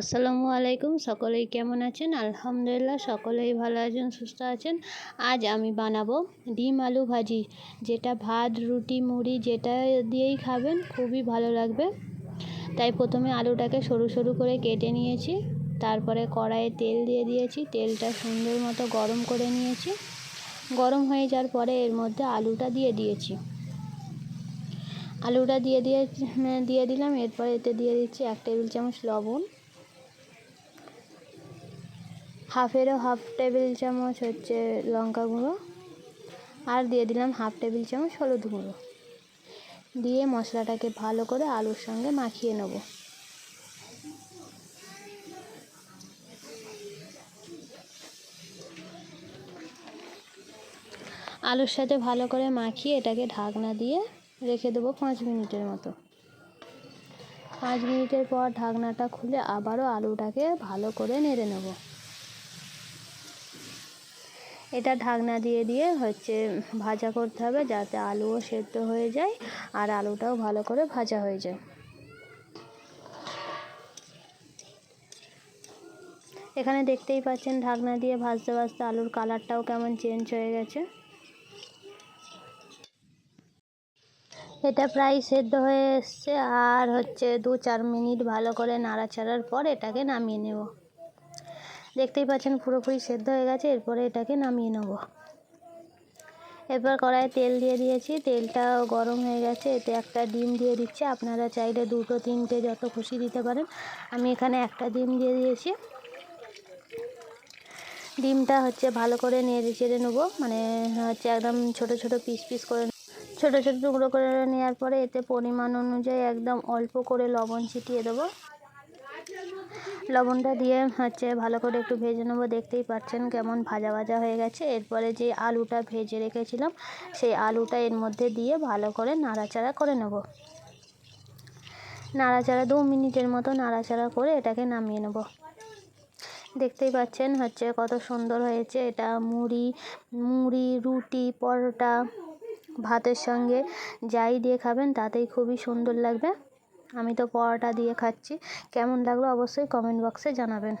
আসসালামু আলাইকুম। সকলেই কেমন আছেন? আলহামদুলিল্লাহ, সকলেই ভালো আছেন, সুস্থ আছেন। আজ আমি বানাবো ডিম আলু ভাজি, যেটা ভাত, রুটি, মুড়ি, যেটা দিয়েই খাবেন, খুবই ভালো লাগবে। তাই প্রথমে আলুটাকে সরু সরু করে কেটে নিয়েছি। তারপরে কড়াইয়ে তেল দিয়ে দিয়েছি। তেলটা সুন্দর মতো গরম করে নিয়েছি। গরম হয়ে যাওয়ার পরে এর মধ্যে আলুটা দিয়ে দিয়েছি। আলুটা দিয়ে দিয়ে দিয়ে দিলাম। এরপর এতে দিয়ে দিচ্ছি এক টেবিল চামচ লবণ। হাফেরও হাফ টেবিল চামচ হচ্ছে লঙ্কা গুঁড়ো। আর দিয়ে দিলাম হাফ টেবিল চামচ হলুদ গুঁড়ো। দিয়ে মশলাটাকে ভালো করে আলুর সঙ্গে মাখিয়ে নেব। আলুর সাথে ভালো করে মাখিয়ে এটাকে ঢাকনা দিয়ে রেখে দেবো পাঁচ মিনিটের মতো। পাঁচ মিনিটের পর ঢাকনাটা খুলে আবারও আলুটাকে ভালো করে নেড়ে নেব। এটা ঢাকনা দিয়ে দিয়ে হচ্ছে ভাজা করতে হবে যাতে আলুও সেদ্ধ হয়ে যায় আর আলুটাও ভালো করে ভাজা হয়ে যায়। এখানে দেখতেই পাচ্ছেন ঢাকনা দিয়ে ভাজতে ভাজতে আলুর কালারটাও কেমন চেঞ্জ হয়ে গেছে। এটা প্রায় সেদ্ধ হয়ে এসছে আর হচ্ছে দু চার মিনিট ভালো করে নাড়াচাড়ার পর এটাকে নামিয়ে নেব। দেখতেই পাচ্ছেন পুরোপুরি সেদ্ধ হয়ে গেছে, এরপরে এটাকে নামিয়ে নেব। এরপর কড়াইয়ে তেল দিয়ে দিয়েছি, তেলটাও গরম হয়ে গেছে, এতে একটা ডিম দিয়ে দিচ্ছি। আপনারা চাইলে দুটো, তিনটে যত খুশি দিতে পারেন। আমি এখানে একটা ডিম দিয়ে দিয়েছি। ডিমটা হচ্ছে ভালো করে নেড়ে চেড়ে নেব মানে হচ্ছে একদম ছোট ছোট পিস পিস করে ছোট ছোট টুকরো করে নেওয়ার পরে এতে পরিমাণ অনুযায়ী একদম অল্প করে লবণ ছিটিয়ে দেবো। লবণটা দিয়ে হচ্ছে ভালো করে একটু ভেজে নেব। দেখতেই পাচ্ছেন কেমন ভাজা ভাজা হয়ে গেছে। এরপরে যে আলুটা ভেজে রেখেছিলাম, সেই আলুটা এর মধ্যে দিয়ে ভালো করে নাড়াচাড়া করে নেব। নাড়াচাড়া দু মিনিটের মতো নাড়াচাড়া করে এটাকে নামিয়ে নেব। দেখতেই পাচ্ছেন হচ্ছে কত সুন্দর হয়েছে এটা মুড়ি মুড়ি, রুটি, পরোটা, ভাতের সঙ্গে যাই দিয়ে খাবেন তাতেই খুবই সুন্দর লাগবে। আমি তো পরোটা দিয়ে খাচ্ছি। কেমন লাগল অবশ্যই কমেন্ট বক্সে জানাবেন।